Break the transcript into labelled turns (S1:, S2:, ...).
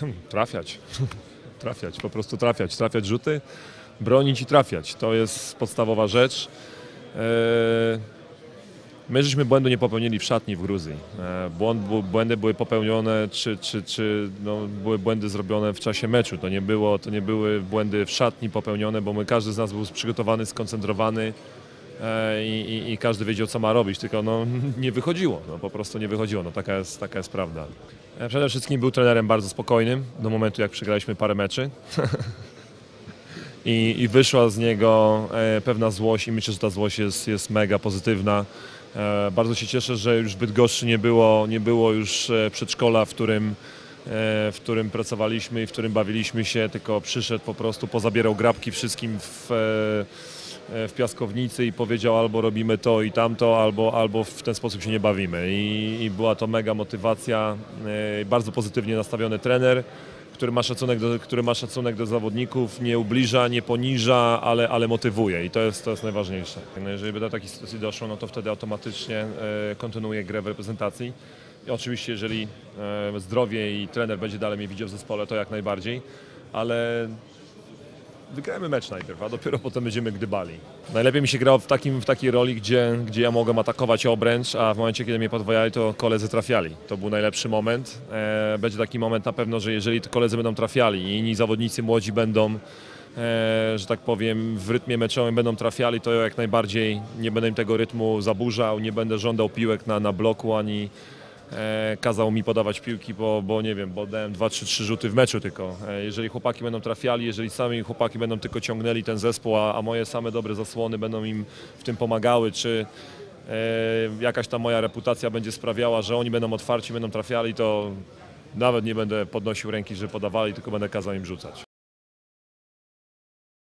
S1: Hmm, Trafiać. trafiać, po prostu trafiać. Trafiać rzuty, bronić i trafiać. To jest podstawowa rzecz. Eee, My żeśmy błędu nie popełnili w szatni w Gruzji. E, Błąd, błędy były popełnione, czy, czy, czy no, były błędy zrobione w czasie meczu. To nie, było, to nie były błędy w szatni popełnione, bo my, każdy z nas był przygotowany, skoncentrowany e, i, i, i każdy wiedział, co ma robić, tylko no, nie wychodziło. No, po prostu nie wychodziło. No, taka, jest, taka jest prawda. E, Przede wszystkim był trenerem bardzo spokojnym do momentu, jak przegraliśmy parę meczy. I, i wyszła z niego e, pewna złość i myślę, że ta złość jest, jest mega pozytywna. E, bardzo się cieszę, że już w Bydgoszczy nie było, nie było już e, przedszkola, w którym, e, w którym pracowaliśmy i w którym bawiliśmy się, tylko przyszedł po prostu, pozabierał grabki wszystkim w, e, e, w piaskownicy i powiedział albo robimy to i tamto, albo, albo w ten sposób się nie bawimy. I, i była to mega motywacja, e, bardzo pozytywnie nastawiony trener który ma szacunek do, który ma szacunek do zawodników, nie ubliża, nie poniża, ale, ale motywuje i to jest, to jest najważniejsze. No jeżeli by do takiej sytuacji doszło, no to wtedy automatycznie e, kontynuuje grę w reprezentacji. I oczywiście jeżeli e, zdrowie i trener będzie dalej mnie widział w zespole, to jak najbardziej, ale wygrajmy mecz najpierw, a dopiero potem będziemy gdybali. Najlepiej mi się grało w, takim, w takiej roli, gdzie, gdzie ja mogłem atakować obręcz, a w momencie, kiedy mnie podwajali, to koledzy trafiali. To był najlepszy moment. E, będzie taki moment na pewno, że jeżeli koledzy będą trafiali i inni zawodnicy młodzi będą, e, że tak powiem, w rytmie meczowym będą trafiali, to ja jak najbardziej nie będę im tego rytmu zaburzał, nie będę żądał piłek na, na bloku, ani kazał mi podawać piłki, bo, bo nie wiem, bo dałem 2-3 rzuty w meczu tylko. E, jeżeli chłopaki będą trafiali, jeżeli sami chłopaki będą tylko ciągnęli ten zespół, a, a moje same dobre zasłony będą im w tym pomagały, czy e, jakaś ta moja reputacja będzie sprawiała, że oni będą otwarci, będą trafiali, to nawet nie będę podnosił ręki, że podawali, tylko będę kazał im rzucać.